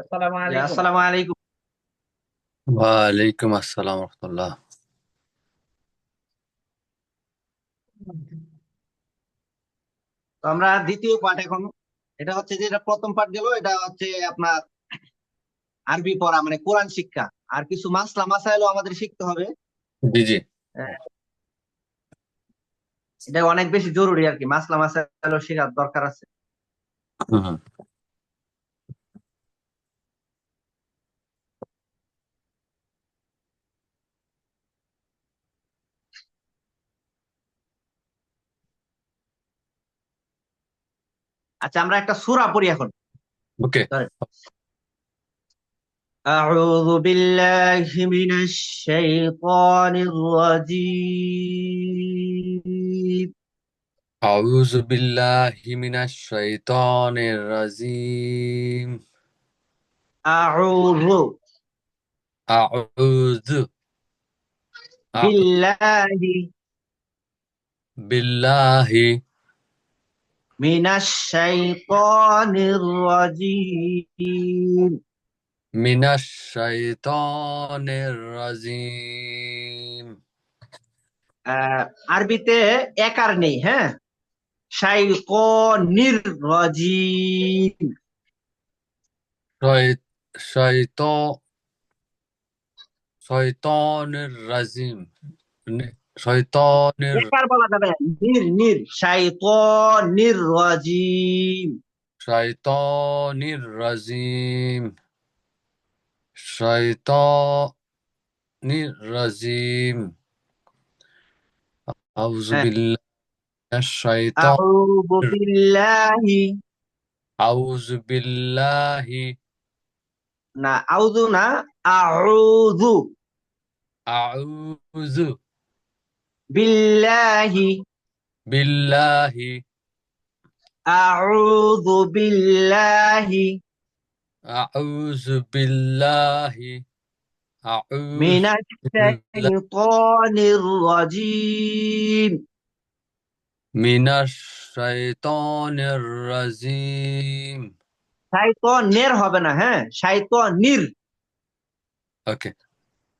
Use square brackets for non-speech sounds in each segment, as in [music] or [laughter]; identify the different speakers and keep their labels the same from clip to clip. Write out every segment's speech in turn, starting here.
Speaker 1: আসসালামু
Speaker 2: জি,
Speaker 1: আলাইকুম
Speaker 2: আসসালামু আলাইকুম
Speaker 3: ওয়ালাইকুম আসসালাম রহমতুল্লাহ
Speaker 2: তো আমরা দ্বিতীয় পাঠ এখন। এটা হচ্ছে যে এটা প্রথম পাঠ গেল এটা হচ্ছে আপনার আরবি পড়া মানে কোরআন শিক্ষা। আর কিছু মাসলা মাসাইলও আমাদের শিখতে হবে।
Speaker 3: জি জি।
Speaker 2: এটা অনেক বেশি জরুরি আর কি মাসলা মাসাইলও শেখার দরকার আছে। আচ্ছা আমরা একটা সূরা পড়ি এখন
Speaker 3: ওকে
Speaker 2: أعوذ بالله من الشيطان الرجيم
Speaker 3: আউযু বিল্লাহি মিনাশ শাইতানির রাজিম
Speaker 2: أعوذ
Speaker 3: আউযু
Speaker 2: بالله
Speaker 3: বিল্লাহি
Speaker 2: من الشيطان الرجيم
Speaker 3: মিনাশ শাইতানির রাজিম
Speaker 2: আহ, আরবিতে একার নেই হ্যাঁ শাইতানির রাজিম
Speaker 3: শয়- শয়ত শয়তানির রাজিম নে- শয়তানির
Speaker 2: একার বলা যাবে। নির নির শাইতানির রাজিম
Speaker 3: শয়তানির রাজিম শয়তানির রাজিম আউযু
Speaker 2: হ্যাঁ।
Speaker 3: বিল্লাহি শাইতান
Speaker 2: আউযু বিল্লাহি
Speaker 3: আউযু বিল্লাহি
Speaker 2: না আউযু না আউযু
Speaker 3: আউযু
Speaker 2: বিল্লাহি।
Speaker 3: বিল্লাহি।
Speaker 2: আউযু বিল্লাহি।
Speaker 3: আউযু বিল্লাহি। আউযু
Speaker 2: মিনাশ শাইতানির রাজিম।
Speaker 3: মিনাশ শাইতানির রাজিম।
Speaker 2: শাইতানের হবে না হ্যাঁ? শাইতানির।
Speaker 3: ওকে।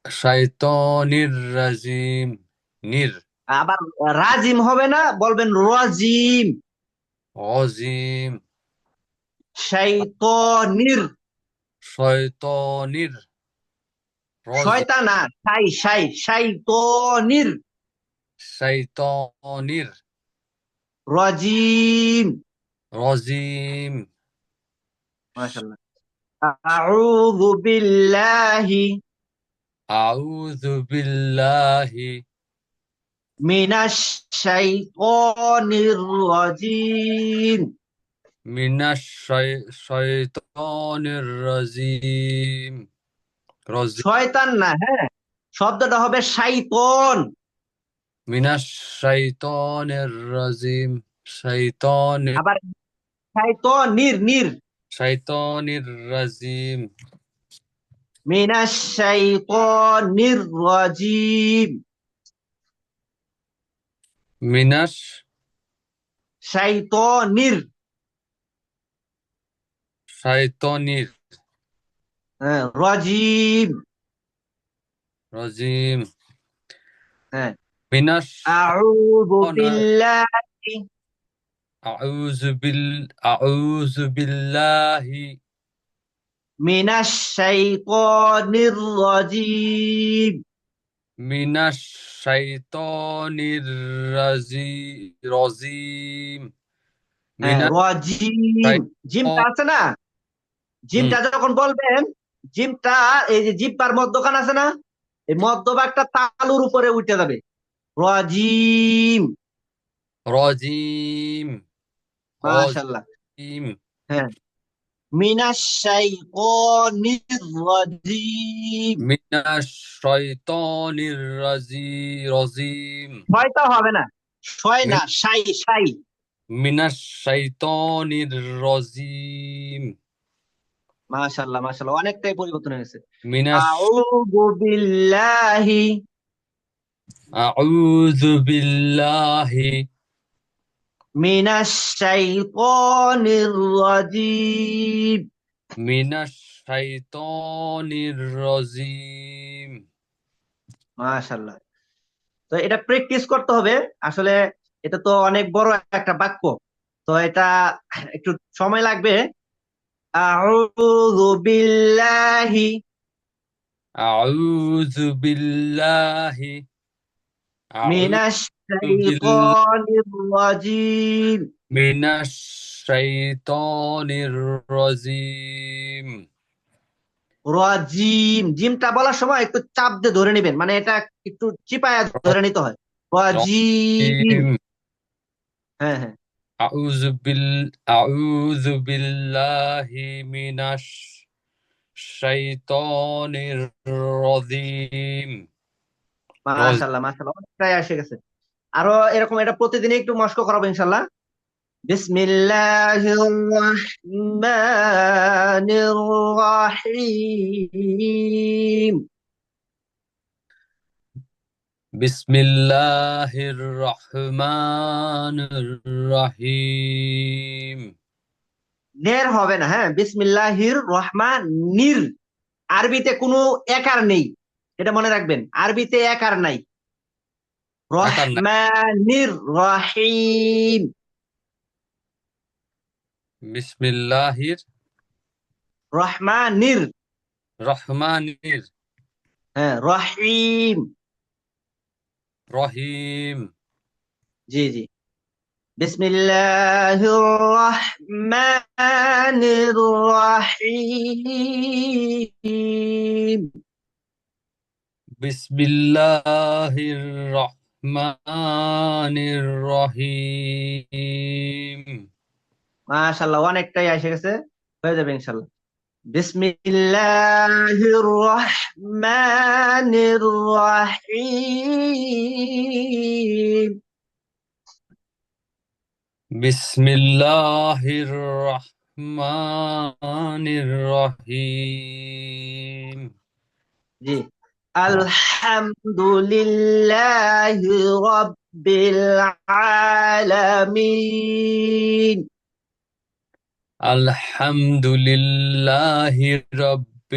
Speaker 3: শাইতানির রাজিম। নির।
Speaker 2: আবার রাজিম হবে না বলবেন রাজিম।
Speaker 3: অজিম
Speaker 2: শাইতানির
Speaker 3: শয়তানির। রজিম
Speaker 2: শয়তান না শাই শাই শাইতানির
Speaker 3: শাইতানির
Speaker 2: রাজিম।
Speaker 3: রজিম।
Speaker 2: মাশাআল্লাহ। আউযু বিল্লাহি।
Speaker 3: আউযু বিল্লাহি।
Speaker 2: রাজিম
Speaker 3: মিনাশ শাই- শাইতানির রাজিম রাজিম
Speaker 2: শয়তান না হ্যাঁ? শব্দটা হবে শাইতান
Speaker 3: মিনাশ শাইতানির রাজিম শাইতানির
Speaker 2: আবার শাইতানির নির।
Speaker 3: শাইতানির রাজিম
Speaker 2: মিনাশ শাইতানির রাজিম
Speaker 3: মিনাশ
Speaker 2: শাইতানির
Speaker 3: শাইতানির
Speaker 2: হ্যাঁ, রাজিম।
Speaker 3: রাজিম।
Speaker 2: হ্যাঁ।
Speaker 3: মিনাশ
Speaker 2: আউযু বিল্লাহি।
Speaker 3: আউযু বিল আউযু বিল্লাহি।
Speaker 2: মিনাশ শাইতানির রাজিম।
Speaker 3: মিনাশ শাইতানির রাজি রাজিম
Speaker 2: হ্যাঁ, জিমটা আছে না? জিমটা যখন বলবেন জিমটা এই যে জিব্বার মধ্যখান আছে না? এই মধ্যভাগটা তালুর উপরে উঠে যাবে। রাজিম
Speaker 3: রাজিম
Speaker 2: মাশাআল্লাহ।
Speaker 3: রাজিম
Speaker 2: শাইতানির রাজিম
Speaker 3: মিনাশ শাইতানির রাজি রাজিম
Speaker 2: ছয়টা হবে না। ছয় না
Speaker 3: মিনাশ শাইতানির রাজিম
Speaker 2: মাশাআল্লাহ মাশাআল্লাহ অনেকটাই পরিবর্তন হয়েছে
Speaker 3: মিনাশ
Speaker 2: আউযু বিল্লাহি।
Speaker 3: আউযু বিল্লাহি।
Speaker 2: মিনাশ শাইতানির রাজিম
Speaker 3: মিনাশ الشيطان الرجيم
Speaker 2: মাশাল্লাহ তো এটা প্র্যাকটিস করতে হবে আসলে এটা তো অনেক বড় একটা বাক্য তো এটা একটু সময় লাগবে আউযু বিল্লাহি
Speaker 3: أعوذ بالله أعوذ
Speaker 2: মিনাশ শাইতানির রাজিম
Speaker 3: من الشيطان الرجيم
Speaker 2: রাজিম জিমটা বলার সময় একটু চাপ দিয়ে ধরে নেবেন মানে এটা একটু চিপায়া ধরে নিতে হয় রাজিম হ্যাঁ হ্যাঁ
Speaker 3: أعوذ بال أعوذ بالله من الشيطان الرجيم
Speaker 2: মাশাল্লাহ মাশাল্লাহ অনেক প্রায় এসে গেছে। আরও এরকম এটা প্রতিদিন একটু মস্ক করাবো ইনশাল্লাহ বিসমিল্লাহির রহমানির রহিম।
Speaker 3: বিসমিল্লাহির রহমানির রহিম।
Speaker 2: নের হবে না হ্যাঁ বিসমিল্লাহির রহমানির। আরবিতে কোনো একার নেই। এটা মনে রাখবেন আরবিতে এক
Speaker 3: আর নাই।
Speaker 2: রহমানির রহিম।
Speaker 3: বিসমিল্লাহির
Speaker 2: রহমানির।
Speaker 3: রহমানির।
Speaker 2: হ্যাঁ রহিম।
Speaker 3: রহিম।
Speaker 2: জি জি। বিসমিল্লাহির রহমানির রহিম।
Speaker 3: بسم الله الرحمن الرحيم
Speaker 2: মাশাআল্লাহ অনেকটাই এসে গেছে হয়ে যাবে ইনশাআল্লাহ বিসমিল্লাহির রহমানির রহিম
Speaker 3: بسم الله الرحمن الرحيم
Speaker 2: জি আলহামদুলিল্লাহি রাব্বিল আলামিন
Speaker 3: الحمد لله رب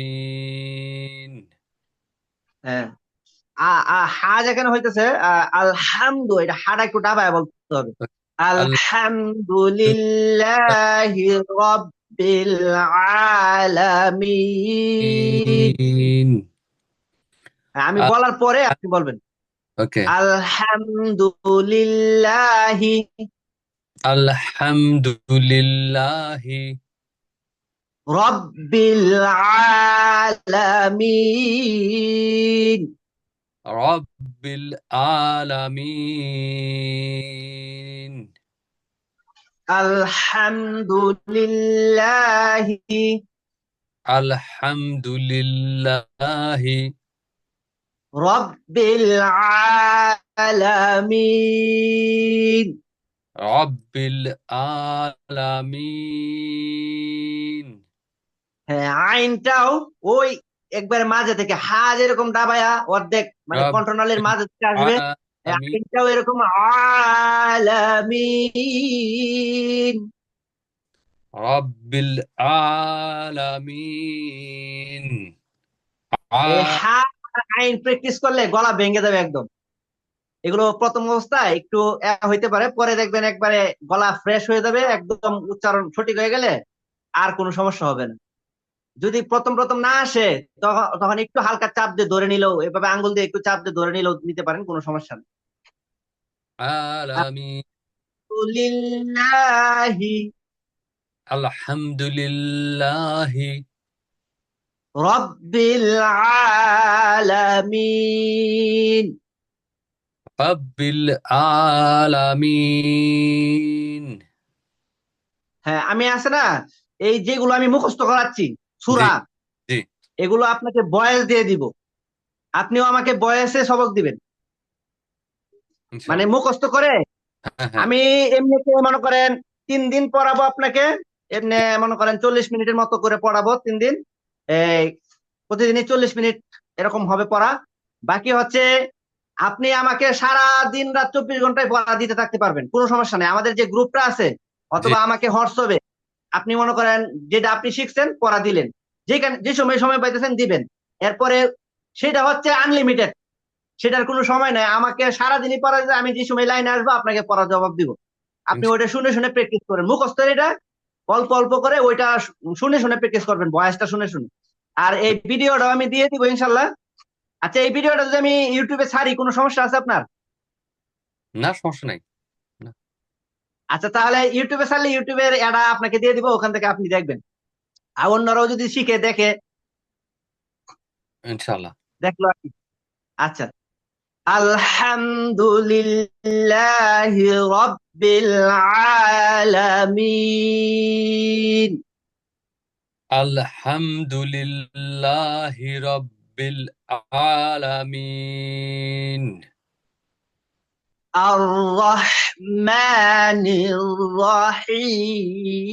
Speaker 3: العالمين
Speaker 2: হ্যাঁ আ আ হা যেখানে হইতেছে আ- আলহামদু এটা হাটা একটু ডাবায় বলতে হবে আলহামদুলিল্লাহি রাব্বিল বিলআলামিন আমি বলার পরে আপনি বলবেন।
Speaker 3: ওকে।
Speaker 2: আলহামদুলিল্লাহি।
Speaker 3: আলহামদুলিল্লাহি।
Speaker 2: রব্বিল আলামিন।
Speaker 3: রব্বিল আলামিন।
Speaker 2: আলহামদুলিল্লাহি।
Speaker 3: আলহামদুলিল্লাহি।
Speaker 2: রব্বিল আলামিন।
Speaker 3: রব্বিল আলামিন।
Speaker 2: হ্যাঁ আইনটাও ওই একবার মাঝে থেকে হা যেরকম দাবায়া অর্ধেক মানে কন্ট্রোলের মাঝে থেকে আসবে। আকিনটাও এরকম আলামিন
Speaker 3: রব্বিল
Speaker 2: আলামিন আইন প্র্যাকটিস করলে গলা ভেঙে যাবে একদম। এগুলো প্রথম অবস্থায় একটু হইতে পারে পরে দেখবেন একবারে গলা ফ্রেশ হয়ে যাবে একদম উচ্চারণ সঠিক হয়ে গেলে আর কোনো সমস্যা হবে না। যদি প্রথম প্রথম না আসে তখন তখন একটু হালকা চাপ দিয়ে ধরে নিলেও এভাবে আঙ্গুল দিয়ে একটু চাপ দিয়ে ধরে নিলেও নিতে পারেন কোনো সমস্যা নেই।
Speaker 3: আলহামদুলিল্লাহি।
Speaker 2: রব্বিল আলামিন
Speaker 3: রব্বিল আলামিন
Speaker 2: হ্যাঁ আমি আছে না এই যেগুলো আমি মুখস্থ করাচ্ছি সুরা। এগুলো আপনাকে বয়স দিয়ে দিব। আপনিও আমাকে বয়সে সবক দিবেন। মানে মুখস্ত করে। আমি এমনিতে মনে করেন তিন দিন পড়াবো আপনাকে। এমনি মনে করেন চল্লিশ মিনিটের মতো করে পড়াবো তিন দিন। এই প্রতিদিনই চল্লিশ মিনিট এরকম হবে পড়া। বাকি হচ্ছে আপনি আমাকে সারা দিন রাত চব্বিশ ঘন্টায় পড়া দিতে থাকতে পারবেন। কোনো সমস্যা নেই। আমাদের যে গ্রুপটা আছে অথবা আমাকে হোয়াটসঅ্যাপে আপনি মনে করেন যেটা আপনি শিখছেন, পড়া দিলেন। যেখানে যে সময় সময় পাইতেছেন দিবেন। এরপরে সেটা হচ্ছে আনলিমিটেড সেটার কোনো সময় নাই। আমাকে সারাদিনই পড়া যায় আমি যে সময় লাইনে আসব, আপনাকে পড়া জবাব দিব। আপনি ওইটা শুনে শুনে প্র্যাকটিস করেন। মুখস্থ এটা, অল্প অল্প করে ওইটা শুনে শুনে প্র্যাকটিস করবেন ভয়েসটা শুনে শুনে। আর এই ভিডিওটাও আমি দিয়ে দিব ইনশাল্লাহ। আচ্ছা এই ভিডিওটা যদি আমি ইউটিউবে ছাড়ি, কোনো সমস্যা আছে আপনার?
Speaker 3: না, সমস্যা নাই।
Speaker 2: আচ্ছা তাহলে ইউটিউবে ছাড়লে ইউটিউবের এটা আপনাকে দিয়ে দিব ওখান থেকে আপনি দেখবেন। আর অন্যরাও যদি শিখে দেখে।
Speaker 3: ইনশাল্লাহ
Speaker 2: দেখল আর কি। আচ্ছা। আলহামদুলিল্লাহ রাব্বিল আলামিন।
Speaker 3: আলহামদুলিল্লাহি রাব্বিল আলামিন।
Speaker 2: আর রহমানির রহিম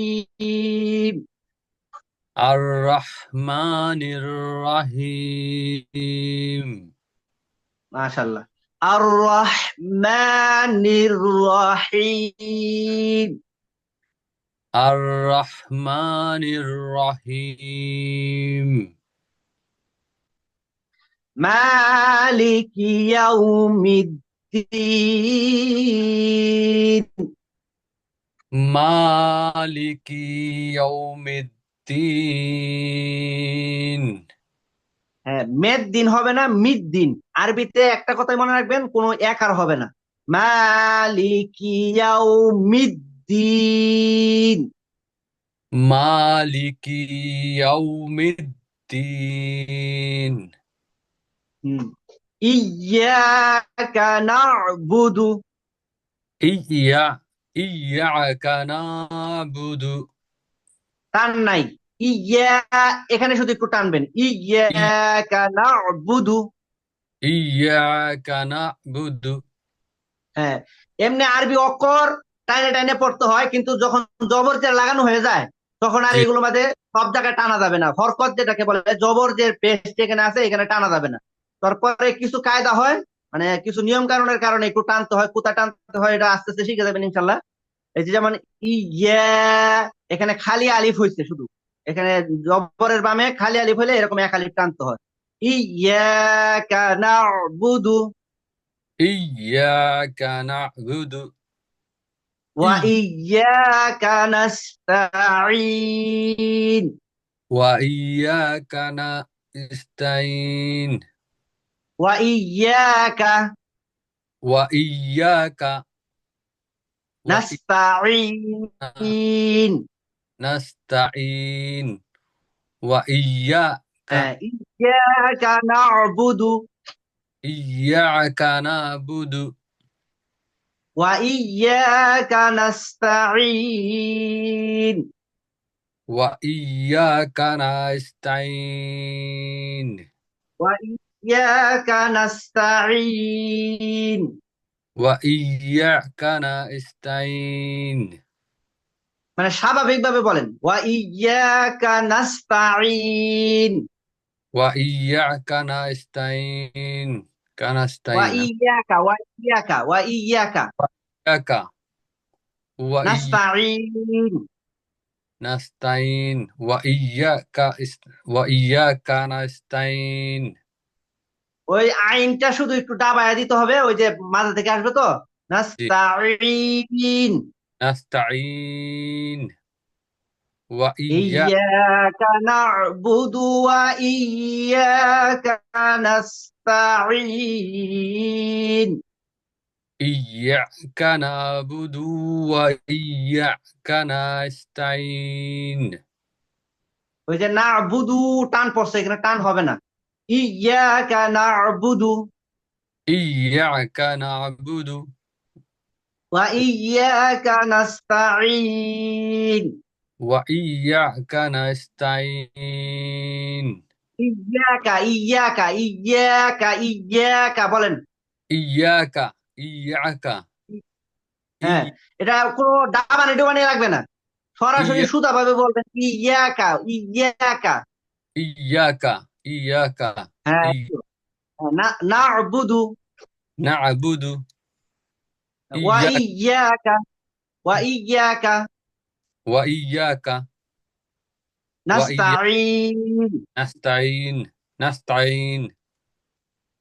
Speaker 3: আর রহমানির রহিম
Speaker 2: মাশাআল্লাহ আর রহমানির রহিম
Speaker 3: আর রহমানির রহিম
Speaker 2: মালিকি ইয়াউমিদ্দিন
Speaker 3: মালিকি ইয়াউমিদ্দিন।
Speaker 2: হ্যাঁ মেদ দিন হবে না মিদ দিন আরবিতে একটা কথাই মনে রাখবেন কোনো এক আর হবে না। মালিকি ইয়াউমিদ্দিন।
Speaker 3: মালিকি ইয়াউমিদ্দিন।
Speaker 2: হুম। ইয়াকা না'বুদু
Speaker 3: ইয়া ইয়াকা নাবুদু
Speaker 2: টান নাই। ইয়া এখানে শুধু একটু টানবেন। ইয়াকা না'বুদু
Speaker 3: ইয়াকা নাবুদু
Speaker 2: হ্যাঁ এমনি আরবি অক্ষর টাইনে টাইনে পড়তে হয় কিন্তু যখন জবর যে লাগানো হয়ে যায় তখন আর। এগুলো মাঝে সব জায়গায় টানা যাবে না। হরকত যেটাকে বলে জবর যে পেস্ট এখানে আছে এখানে টানা যাবে না। তারপরে কিছু কায়দা হয় মানে কিছু নিয়ম কানুনের কারণে একটু টানতে হয় কোথা টানতে হয় এটা আস্তে আস্তে শিখে যাবেন ইনশাল্লাহ। এই যে যেমন ইয়া এখানে খালি আলিফ হয়েছে শুধু। এখানে জবরের বামে খালি আলিফ হলে এরকম এক আলিফ টানতে হয়। ইয়াকা না'বুদু।
Speaker 3: ইয়াকা নাবুদু।
Speaker 2: ওয়া ইয়াকা নাস্তাঈন।
Speaker 3: ওয়া ইয়াকা নাস্তাইন
Speaker 2: ওয়া ইয়াকা
Speaker 3: ওয়া ইয়াকা
Speaker 2: নাস্তাঈন
Speaker 3: নাস্তাইন ওয়া ইয়াকা
Speaker 2: হ্যাঁ, ইয়াকা না'বুদু
Speaker 3: ইয়াকা নাবুদু
Speaker 2: ওয়া ইয়াকা নাস্তাঈন
Speaker 3: ওয়া ইয়াকা নাস্তাইন
Speaker 2: ওয়া ইয়াকা নাস্তাঈন
Speaker 3: ওয়া ইয়াকা নাস্তাইন
Speaker 2: মানে স্বাভাবিকভাবে বলেন ওয়া ইয়াকা নাস্তাঈন
Speaker 3: ওয়া ইয়াকা নাস্তাইন
Speaker 2: ওয়া
Speaker 3: কানাস্তাইন
Speaker 2: ইয়াকা ওয়া ইয়াকা ওয়া ইয়াকা
Speaker 3: ইয়াকা ওয়া ইয়া নাস্তাইন ওয়া ইয়াকা ওয়া ইয়াকা নাস্তাইন
Speaker 2: ওই আইনটা শুধু একটু ডাবায়া দিতে হবে ওই যে মাথা থেকে আসবে তো?
Speaker 3: নাস্তাইন নাস্তাইন
Speaker 2: ওই যে না'বুদু টান পড়ছে এখানে টান হবে না।
Speaker 3: ইয়াকা নাবুদু
Speaker 2: wa iyyaka nasta'in.
Speaker 3: ওয়া ইয়াকা নাস্তাইন
Speaker 2: ইyyaka ইyyaka ইyyaka ইyyaka বলেন
Speaker 3: ইয়াকা ইয়াকা
Speaker 2: হ্যাঁ এটা কোনো ডাবানি ডুবানি লাগবে না। সরাসরি সুদা ভাবে বলবেন ইয়াকা ইয়াকা
Speaker 3: ইয়াকা ইয়াকা
Speaker 2: হ্যাঁ
Speaker 3: ই-
Speaker 2: না না'বুদু
Speaker 3: না'বুদু
Speaker 2: ওয়া
Speaker 3: ইয়া-
Speaker 2: ইয়াকা ওয়া ইয়াকা
Speaker 3: ওয়া ইয়াকা
Speaker 2: নাস্তাইন
Speaker 3: نستعين نستعين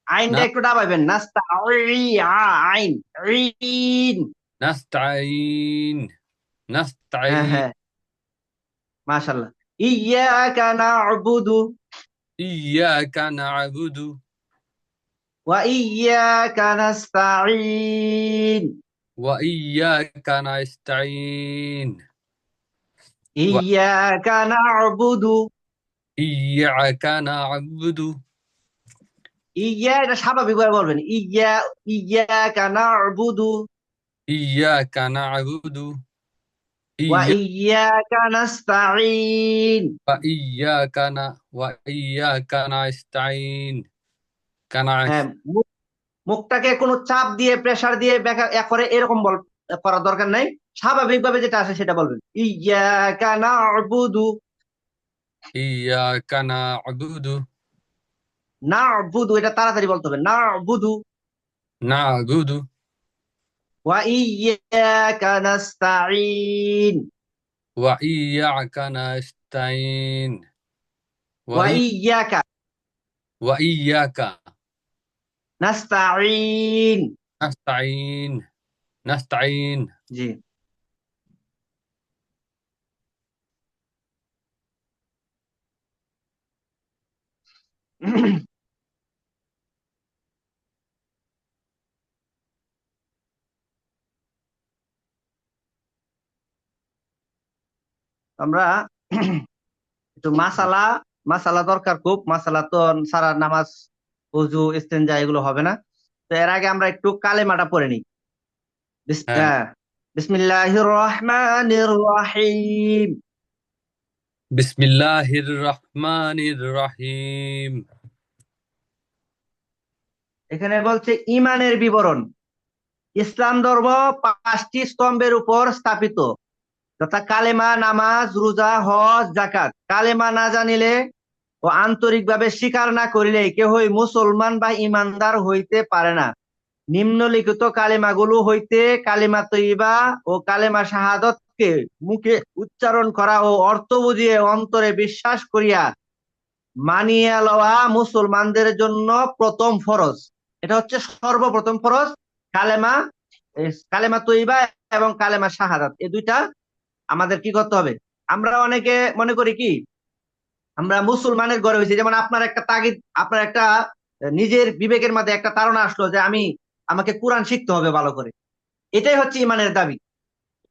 Speaker 2: আইনটা
Speaker 3: না।
Speaker 2: একটু ডাবাইবেন নাস্তাই আইন রিন
Speaker 3: نستعين
Speaker 2: হ্যাঁ
Speaker 3: نستعين
Speaker 2: হ্যাঁ মাশাআল্লাহ ইয়াকা না'বুদু
Speaker 3: إياك نعبد
Speaker 2: ওয়া ইয়াকা নাস্তাইন
Speaker 3: وإياك نستعين
Speaker 2: ইয়াকা না'বুদু
Speaker 3: إياك نعبد
Speaker 2: ইয়া এটা স্বাভাবিকভাবে বলবেন ইয়া ইয়াকা না'বুদু
Speaker 3: إياك نعبد
Speaker 2: ওয়া
Speaker 3: إياك
Speaker 2: ইয়াকা নাস্তাইন
Speaker 3: وإياك ن... وإياك نستعين كنا
Speaker 2: হ্যাঁ মুখ- মুখটাকে কোনো চাপ দিয়ে প্রেসার দিয়ে ব্যাখ্যা এ করে এরকম বল করার দরকার নাই স্বাভাবিকভাবে যেটা আসে সেটা বলবেন ইয়াকা না'বুদু
Speaker 3: إياك نعبد
Speaker 2: না'বুদু এটা তাড়াতাড়ি বলতে হবে না'বুদু
Speaker 3: Wa
Speaker 2: iyyaka nasta'in. Wa
Speaker 3: iyyaka nasta'in.
Speaker 2: Wa
Speaker 3: iyyaka.
Speaker 2: Wa
Speaker 3: iyyaka.
Speaker 2: Nasta'in.
Speaker 3: Nasta'in. Nasta'in.
Speaker 2: Ji. [clears throat] আমরা একটু মাসালা মাসালা দরকার খুব। মাসালা তো সারা নামাজ উজু ইস্তেঞ্জা এগুলো হবে না। তো এর আগে আমরা একটু কালেমাটা পড়ে নিই।
Speaker 3: হ্যাঁ।
Speaker 2: হ্যাঁ। বিসমিল্লাহির রহমানির রহিম
Speaker 3: বিসমিল্লাহির রহমানির রহিম
Speaker 2: এখানে বলছে ইমানের বিবরণ। ইসলাম ধর্ম পাঁচটি স্তম্ভের উপর স্থাপিত। তথা কালেমা, নামাজ, রোজা, হজ জাকাত কালেমা না জানিলে ও আন্তরিকভাবে স্বীকার না করিলে কেহই মুসলমান বা ইমানদার হইতে পারে না। নিম্নলিখিত কালেমাগুলো হইতে কালেমা তৈবা ও কালেমা শাহাদতকে মুখে উচ্চারণ করা ও অর্থ বুঝিয়ে অন্তরে বিশ্বাস করিয়া মানিয়া লওয়া মুসলমানদের জন্য প্রথম ফরজ। এটা হচ্ছে সর্বপ্রথম ফরজ, কালেমা কালেমা তৈবা এবং কালেমা শাহাদাত। এই দুইটা আমাদের কি করতে হবে? আমরা অনেকে মনে করি কি আমরা মুসলমানের ঘরে হয়েছি যেমন আপনার একটা তাগিদ আপনার একটা নিজের বিবেকের মধ্যে একটা তাড়না আসলো যে আমি আমাকে কোরআন শিখতে হবে ভালো করে। এটাই হচ্ছে ইমানের দাবি।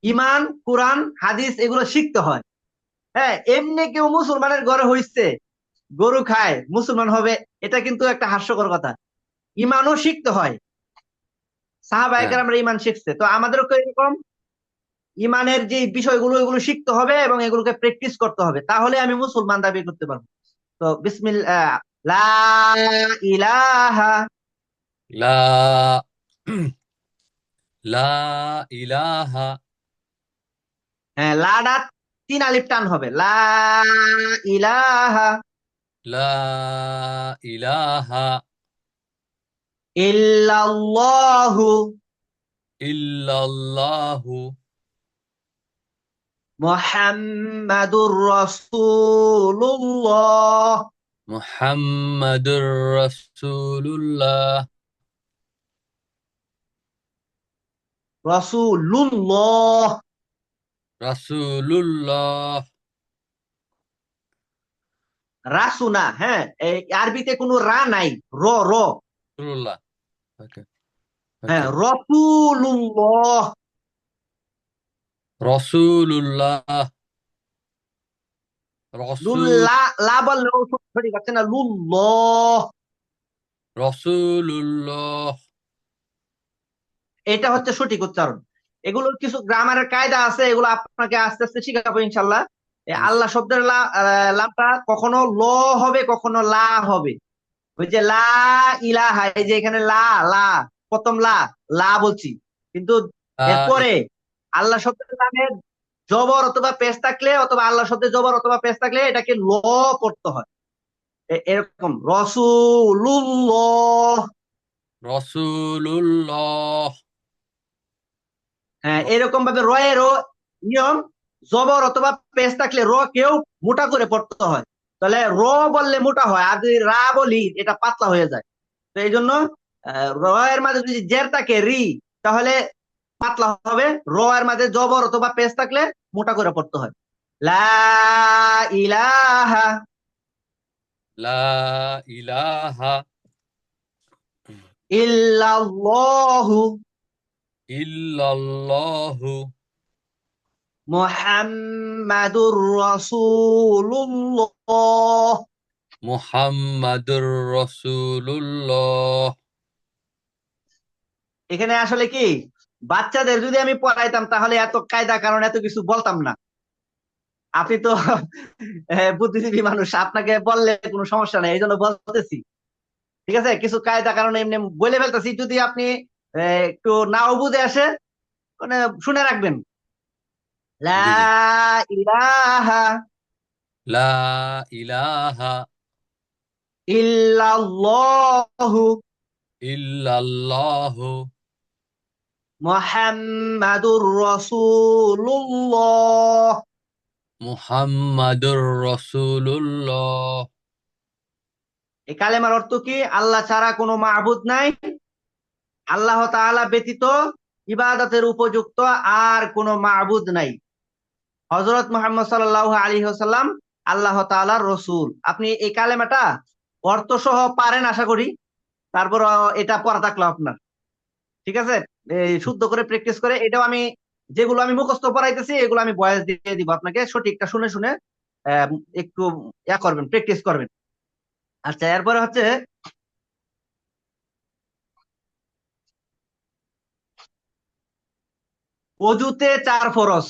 Speaker 2: ইমান কোরআন হাদিস এগুলো শিখতে হয়। হ্যাঁ এমনি কেউ মুসলমানের ঘরে হইছে গরু খায় মুসলমান হবে এটা কিন্তু একটা হাস্যকর কথা। ইমানও শিখতে হয়। সাহাবাহিকের আমরা ইমান শিখছে। তো আমাদেরও এরকম? ইমানের যে বিষয়গুলো এগুলো শিখতে হবে এবং এগুলোকে প্র্যাকটিস করতে হবে। তাহলে আমি মুসলমান দাবি করতে পারব। তো
Speaker 3: বিসমিল্লা
Speaker 2: হ্যাঁ লাডা তিন আলিফ টান হবে। লা ইলাহা
Speaker 3: লা ইলাহা।
Speaker 2: ইল্লাল্লাহু
Speaker 3: ইল্লাল্লাহু।
Speaker 2: মোহাম্মদুর রসুল্লাহ
Speaker 3: মোহাম্মদুর রসুল্লাহ রসুল্লাহ
Speaker 2: রাসুলুল্লাহ। রাসুনা হ্যাঁ আরবিতে কোনো রা নাই র র। হ্যাঁ
Speaker 3: রসুলুল্লাহ।
Speaker 2: রসুল্লাহ
Speaker 3: রসুল্লাহ রসুল্লাহ
Speaker 2: এটা হচ্ছে সঠিক উচ্চারণ। এগুলোর কিছু গ্রামারের কায়দা আছে এগুলো আপনাকে আস্তে আস্তে শিখাবো ইনশাল্লাহ আল্লাহ শব্দের লাভটা কখনো ল হবে কখনো লা হবে। ওই যে লা ইলাহা এই যে এখানে লা লা প্রথম লা লা বলছি। কিন্তু এরপরে আল্লাহ শব্দের নামে জবর অথবা পেশ থাকলে অথবা আল্লাহ শব্দে জবর অথবা পেশ থাকলে এটাকে ল করতে হয়। এরকম রসুল্লাহ
Speaker 3: রসুল্লাহ
Speaker 2: হ্যাঁ এরকম ভাবে রয়েরও নিয়ম জবর অথবা পেশ থাকলে র কেউ মোটা করে পড়তে হয়। তাহলে র বললে মোটা হয় আর যদি রা বলি এটা পাতলা হয়ে যায়। তো এই জন্য র এর মাঝে যদি জের থাকে রি তাহলে পাতলা হবে র এর মাঝে জবর অথবা পেশ থাকলে মোটা করে পড়তে হয়। লা ইলাহা।
Speaker 3: লা ইলাহা।
Speaker 2: ইল্লাল্লাহু।
Speaker 3: ইল্লাল্লাহু।
Speaker 2: মুহাম্মাদুর রাসূলুল্লাহ।
Speaker 3: মুহাম্মাদুর রাসূলুল্লাহ।
Speaker 2: এখানে আসলে কি? বাচ্চাদের যদি আমি পড়াইতাম তাহলে এত কায়দা কারণ এত কিছু বলতাম না। আপনি তো বুদ্ধিজীবী মানুষ আপনাকে বললে কোনো সমস্যা নেই এই জন্য বলতেছি। ঠিক আছে? কিছু কায়দা কারণে এমনি বলে ফেলতেছি যদি আপনি একটু নাও বুঝে আসে মানে শুনে রাখবেন। লা ইলাহা
Speaker 3: লা ইলাহা
Speaker 2: ইল্লাল্লাহু
Speaker 3: ইল্লাল্লাহু
Speaker 2: মুহাম্মাদুর রাসূলুল্লাহ।
Speaker 3: মুহাম্মাদুর রাসূলুল্লাহ।
Speaker 2: এই কালেমার অর্থ কি? আল্লাহ ছাড়া কোনো মাহবুদ নাই। আল্লাহ তাআলা ব্যতীত ইবাদতের উপযুক্ত আর কোনো মাহবুদ নাই। হযরত মুহাম্মদ সাল্লাল্লাহু আলাইহি ওয়াসাল্লাম আল্লাহ তাআলার রসূল। আপনি এই কালেমাটা অর্থ সহ পারেন আশা করি। তারপর এটা পড়া থাকল আপনার। ঠিক আছে? শুদ্ধ করে প্র্যাকটিস করে এটাও আমি যেগুলো আমি মুখস্থ পড়াইতেছি এগুলো আমি বয়স দিয়ে দিব আপনাকে সঠিকটা শুনে শুনে একটু ইয়া করবেন প্র্যাকটিস করবেন। আচ্ছা এরপরে হচ্ছে অজুতে চার ফরস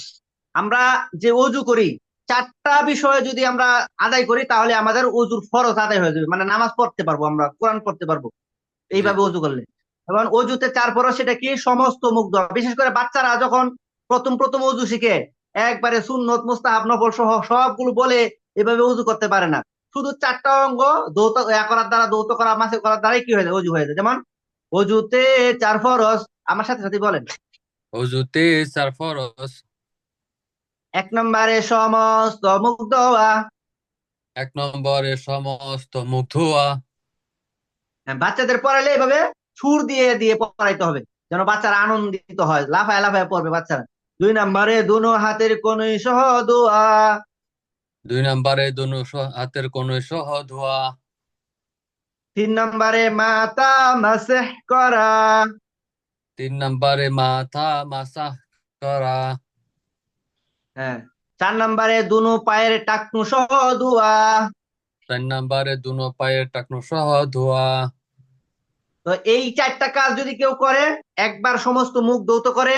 Speaker 2: আমরা যে অজু করি চারটা বিষয়ে যদি আমরা আদায় করি তাহলে আমাদের অজুর ফরজ আদায় হয়ে যাবে। মানে নামাজ পড়তে পারব আমরা কোরআন পড়তে পারব। এইভাবে অজু করলে। এবং অজুতে চার ফরজ সেটা কি? সমস্ত মুগ্ধ বিশেষ করে বাচ্চারা যখন প্রথম প্রথম অজু শিখে একবারে সুন্নত মুস্তাহাব নফল সহ সবগুলো বলে এভাবে অজু করতে পারে না। শুধু চারটা অঙ্গ দৌত করার দ্বারা দৌত করা মাসে করার দ্বারাই কি হয়ে যায়? অজু হয়ে যায়। যেমন অজুতে চার ফরজ আমার সাথে সাথে বলেন।
Speaker 3: অজুতে চার ফরজ।
Speaker 2: এক নম্বরে সমস্ত মুখ ধোয়া।
Speaker 3: এক নম্বরে সমস্ত মুখ ধোয়া।
Speaker 2: হ্যাঁ, বাচ্চাদের পড়ালে এভাবে সুর দিয়ে দিয়ে পড়াইতে হবে। যেন বাচ্চারা আনন্দিত হয়। লাফায় লাফায় পড়বে বাচ্চারা। দুই নম্বরে দুনো হাতের কোন সহ দোয়া।
Speaker 3: দুই নম্বরে দুনো হাতের কোন সহ ধোয়া
Speaker 2: তিন নম্বরে মাতা মাসেহ করা।
Speaker 3: তিন নম্বরে মাথা মাসাহ করা।
Speaker 2: হ্যাঁ। চার নম্বরে দুনো পায়ের টাকনু সহ ধোয়া
Speaker 3: চার নম্বরে দুনো পায়ের টাকনু সহ ধোয়া
Speaker 2: তো এই চারটা কাজ যদি কেউ করে একবার সমস্ত মুখ দৌত করে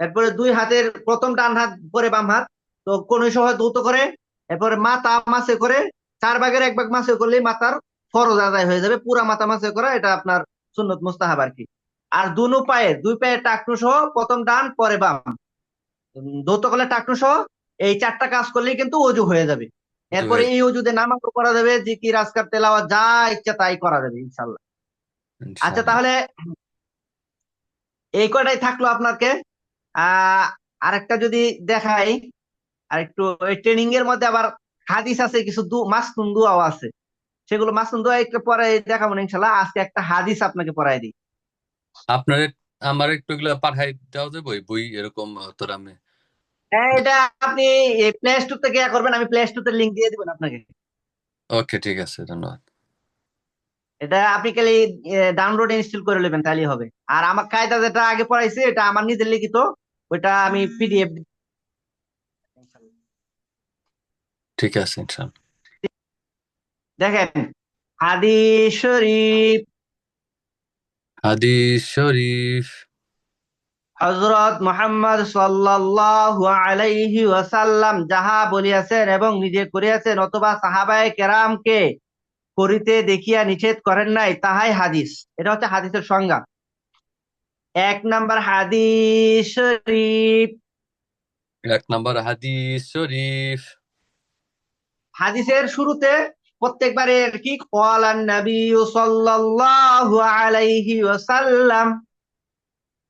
Speaker 2: এরপরে দুই হাতের প্রথম ডান হাত পরে বাম হাত তো কোন সহ দৌত করে এরপরে মাথা মাসে করে চার ভাগের এক ভাগ মাসে করলে মাথার ফরজ আদায় হয়ে যাবে পুরা মাথা মাসে করা এটা আপনার সুন্নত মুস্তাহাব আর কি। আর দুনো পায়ে দুই পায়ের টাকনু সহ প্রথম ডান পরে বাম। দৌত করলে টাকনু সহ এই চারটা কাজ করলেই কিন্তু অজু হয়ে যাবে। এরপরে এই অজুতে নামাজও করা যাবে যে জিকির আজকার তেলাওয়াত যা ইচ্ছা তাই করা যাবে ইনশাল্লাহ। আচ্ছা
Speaker 3: ইনশাআল্লাহ।
Speaker 2: তাহলে এই কটাই থাকল আপনাকে? আহ আরেকটা যদি দেখাই আর একটু ট্রেনিং এর মধ্যে আবার হাদিস আছে কিছু দু মাসনুন দুয়াও আছে। সেগুলো মাসনুন দুয়া একটু পরে দেখাবো ইনশাল্লাহ। আজকে একটা হাদিস আপনাকে পড়াই দিই।
Speaker 3: আপনার আমার একটু এগুলো পাঠাই দেওয়া যাবে বই এরকম তোর আমি?
Speaker 2: হ্যাঁ এটা আপনি প্লে স্টোর থেকে ইয়া করবেন আমি প্লে স্টোর লিংক দিয়ে দিবেন আপনাকে।
Speaker 3: ওকে ঠিক আছে ধন্যবাদ।
Speaker 2: এটা আপনি খালি ডাউনলোড ইনস্টল করে নেবেন তাহলেই হবে। আর আমার কায়দা যেটা আগে পড়াইছে এটা আমার নিজের লিখিত ওইটা আমি পিডিএফ
Speaker 3: ঠিক আছে ইনশাআল্লাহ।
Speaker 2: দেখেন হাদিস শরীফ।
Speaker 3: হাদিস শরীফ।
Speaker 2: হযরত মুহাম্মদ সাল্লাল্লাহু আলাইহি ওয়াসাল্লাম যাহা বলিয়াছেন এবং নিজে করিয়াছেন অথবা সাহাবায়ে কেরামকে করিতে দেখিয়া নিষেধ করেন নাই তাহাই হাদিস এটা হচ্ছে হাদিসের সংজ্ঞা এক নাম্বার হাদিস শরীফ
Speaker 3: এক নম্বর হাদিস শরীফ
Speaker 2: হাদিসের শুরুতে প্রত্যেকবারে কি ক্বালান নবী সাল্লাল্লাহু আলাইহি ওয়াসাল্লাম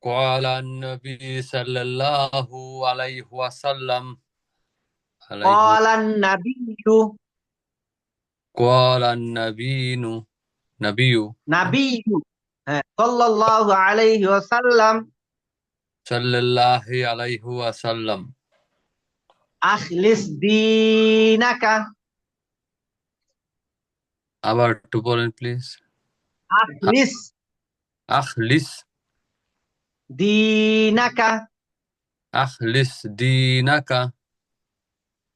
Speaker 3: قال النبي صلى الله عليه وسلم আলাইহু
Speaker 2: ক্বালান নাবিয়্যু
Speaker 3: ক্বালান নাবিয়্যু নাবিয়্যু
Speaker 2: নাবিয়্যু হ্যাঁ সাল্লাল্লাহু আলাইহি ওয়াসাল্লাম
Speaker 3: সাল্লাল্লাহু আলাইহি ওয়াসাল্লাম
Speaker 2: আখলিস দীনাকা
Speaker 3: আবার একটু বলেন প্লিজ
Speaker 2: আখলিস
Speaker 3: আখলিস
Speaker 2: দীনাকা
Speaker 3: আখলিস দীনাকা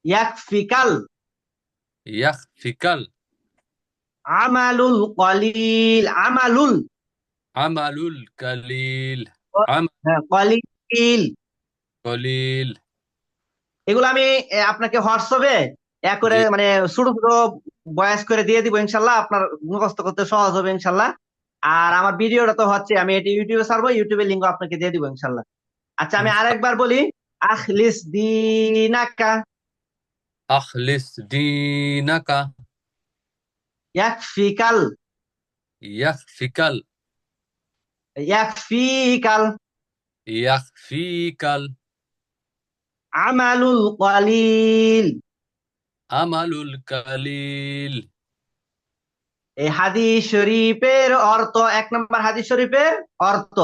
Speaker 2: ইয়াকফিকাল
Speaker 3: ইয়াখফিকাল
Speaker 2: আমালুল কলিল আমালুল
Speaker 3: আমালুল কালিল
Speaker 2: কলিল
Speaker 3: কলিল
Speaker 2: এগুলো আমি আপনাকে হোয়াটসঅ্যাপে এ করে মানে ছোট ছোট বয়স করে দিয়ে দিব ইনশাল্লাহ। আপনার মুখস্থ করতে সহজ হবে ইনশাল্লাহ। আর আমার ভিডিওটা তো হচ্ছে আমি এটি ইউটিউবে ছাড়বো ইউটিউবে লিঙ্ক আপনাকে দিয়ে দিব ইনশাল্লাহ। আচ্ছা আমি আরেকবার বলি আখলিস দিনাকা।
Speaker 3: আখলিস দীনাকা
Speaker 2: ইয়াকফিকাল
Speaker 3: ইয়াখফিকাল
Speaker 2: ইয়াকফিকাল
Speaker 3: ইয়াখফিকাল
Speaker 2: আমালুল কলিল
Speaker 3: আমালুল কালিল
Speaker 2: এই হাদিস শরীফের অর্থ এক নম্বর হাদিস শরীফের অর্থ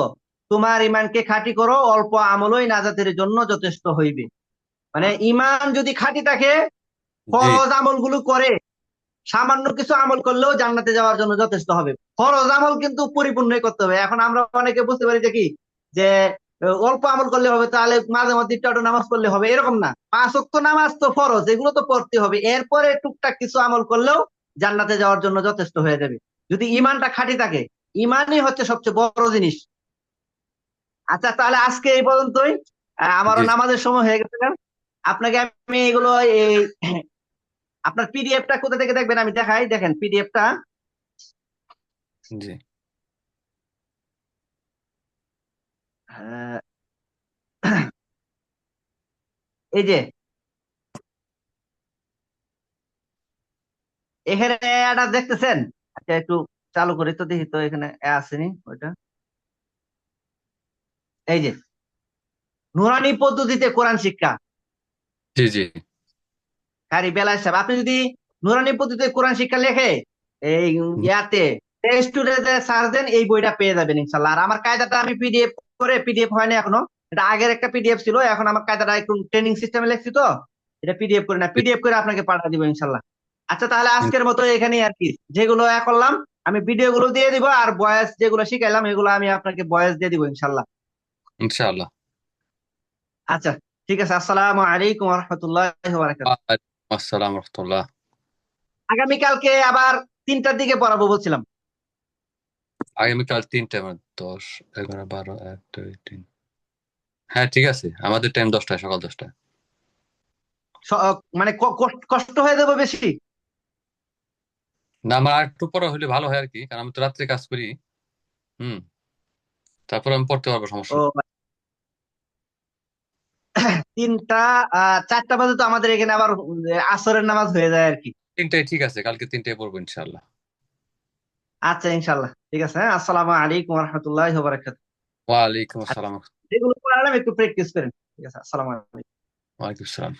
Speaker 2: তোমার ইমানকে খাঁটি করো অল্প আমলই নাজাতের জন্য যথেষ্ট হইবে। মানে ইমান যদি খাঁটি থাকে ফরজ আমলগুলো করে সামান্য কিছু আমল করলেও জান্নাতে যাওয়ার জন্য যথেষ্ট হবে। ফরজ আমল কিন্তু পরিপূর্ণই করতে হবে। এখন আমরা অনেকে বুঝতে পারি যে কি? যে অল্প আমল করলে হবে তাহলে মাঝে মধ্যে একটু নামাজ পড়লে হবে এরকম না। পাঁচ ওয়াক্ত নামাজ তো ফরজ এগুলো তো পড়তে হবে। এরপরে টুকটাক কিছু আমল করলেও জান্নাতে যাওয়ার জন্য যথেষ্ট হয়ে যাবে। যদি ইমানটা খাঁটি থাকে ইমানই হচ্ছে সবচেয়ে বড় জিনিস। আচ্ছা তাহলে আজকে এই পর্যন্তই। আমারও নামাজের সময় হয়ে গেছে আপনাকে আমি এগুলো এই [clears throat] আপনার পিডিএফটা কোথা থেকে দেখবেন আমি দেখাই। দেখেন পিডিএফটা
Speaker 3: জি। [clears throat]
Speaker 2: এই যে। এখানে এটা দেখতেছেন? আচ্ছা একটু চালু করি তো দেখি তো এখানে আসেনি ওইটা। এই যে নুরানি পদ্ধতিতে কোরআন শিক্ষা।
Speaker 3: জি জি।
Speaker 2: কারি বেলায় সাহেব আপনি যদি নুরানি পদ্ধতিতে কোরআন শিক্ষা লেখে এই ইয়াতে স্টোরে সার্চ দেন এই বইটা পেয়ে যাবেন ইনশাল্লাহ আর আমার কায়দাটা আমি পিডিএফ করে পিডিএফ হয়নি এখনও। এটা আগের একটা পিডিএফ ছিল এখন আমার কায়দাটা একটু ট্রেনিং সিস্টেমে লিখছি তো। এটা পিডিএফ করে না পিডিএফ করে আপনাকে পাঠিয়ে দিব ইনশাল্লাহ আচ্ছা তাহলে আজকের মতো এখানেই আর কি। যেগুলো করলাম আমি ভিডিও গুলো দিয়ে দিব আর বয়েস যেগুলো শিখাইলাম এগুলো আমি আপনাকে বয়েস দিয়ে দিব ইনশাল্লাহ
Speaker 3: ইনশাআল্লাহ।
Speaker 2: আচ্ছা। ঠিক আছে আসসালামু আলাইকুম রহমতুল্লাহ
Speaker 3: আসসালাম রহমতুল্লাহ
Speaker 2: আগামীকালকে আবার তিনটার দিকে পড়াবো বলছিলাম।
Speaker 3: আগামীকাল তিনটে আমার দশ এগারো বারো এক দুই তিন। হ্যাঁ ঠিক আছে আমাদের টাইম দশটায় সকাল দশটায়।
Speaker 2: মানে কষ্ট- হয়ে যাবে বেশি?
Speaker 3: না আমার একটু পরে হলে ভালো হয় আর কি কারণ আমি তো রাত্রে কাজ করি। হুম তারপর আমি পড়তে পারব সমস্যা।
Speaker 2: তিনটা চারটা বাজে তো আমাদের এখানে আবার আসরের নামাজ হয়ে যায় আর কি
Speaker 3: তিনটায় ঠিক আছে কালকে তিনটায় পড়ব ইনশাল্লাহ
Speaker 2: আচ্ছা ইনশাল্লাহ ঠিক আছে হ্যাঁ আসসালামু আলাইকুম রহমতুল্লাহ বারাকাত
Speaker 3: ওয়ালাইকুম আসসালাম।
Speaker 2: যেগুলো পড়ালাম একটু প্র্যাকটিস করেন। ঠিক আছে আসসালামু আলাইকুম।
Speaker 3: ওয়ালাইকুম আসসালাম।